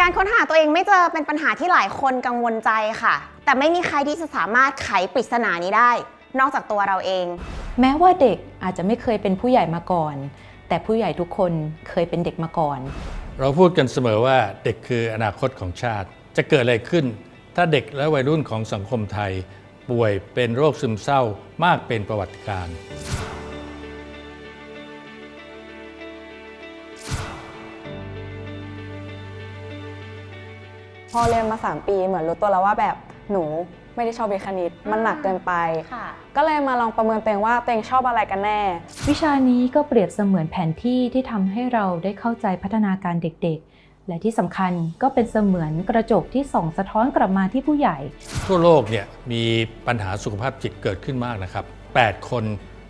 การค้นหาตัวเองไม่เจอเป็นปัญหาที่หลายคนกังวลใจค่ะ แต่ไม่มีใครที่จะสามารถไขปริศนานี้ได้ นอกจากตัวเราเอง แม้ว่าเด็กอาจจะไม่เคยเป็นผู้ใหญ่มาก่อน แต่ผู้ใหญ่ทุกคนเคยเป็นเด็กมาก่อน เราพูดกันเสมอว่าเด็กคืออนาคตของชาติ จะเกิดอะไรขึ้น ถ้าเด็กและวัยรุ่นของสังคมไทย ป่วยเป็นโรคซึมเศร้ามากเป็นประวัติการ พอเรียนมา 3 ปีเหมือนรู้ตัวแล้วว่าแบบหนูไม่ได้ชอบวิทย์คณิตมันหนักเกินไป ค่ะ ก็เลยมาลองประเมินตัวเองว่าตัวเองชอบอะไรกันแน่ วิชานี้ก็เปรียบเสมือนแผนที่ที่ทำให้เราได้เข้าใจพัฒนาการเด็กๆ และที่สำคัญก็เป็นเสมือนกระจกที่ส่องสะท้อนกลับมาที่ผู้ใหญ่ ทั่วโลกเนี่ยมีปัญหาสุขภาพจิตเกิดขึ้นมากนะครับ 8 คน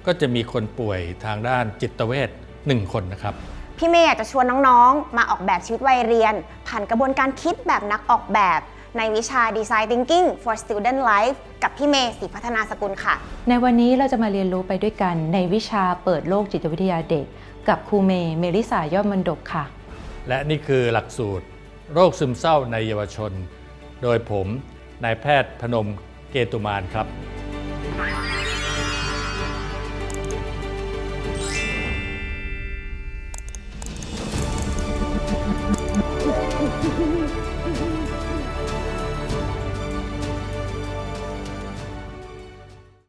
ก็จะมีคนป่วยทางด้านจิตเวช1คนนะครับ พี่เมย์อยากจะชวนน้องๆ มาออกแบบชีวิตวัยเรียน ผ่านกระบวนการคิดแบบนักออกแบบ ในวิชา Design Thinking for Student Life กับพี่เมย์ศรีพัฒนาสกุลค่ะ ในวันนี้เราจะมาเรียนรู้ไปด้วยกันในวิชาเปิดโลกจิตวิทยาเด็ก กับครูเมย์เมลิสายอดมนดกค่ะ และนี่คือหลักสูตร โรคซึมเศร้าในเยาวชน โดยผมนายแพทย์พนมเกตุมานครับ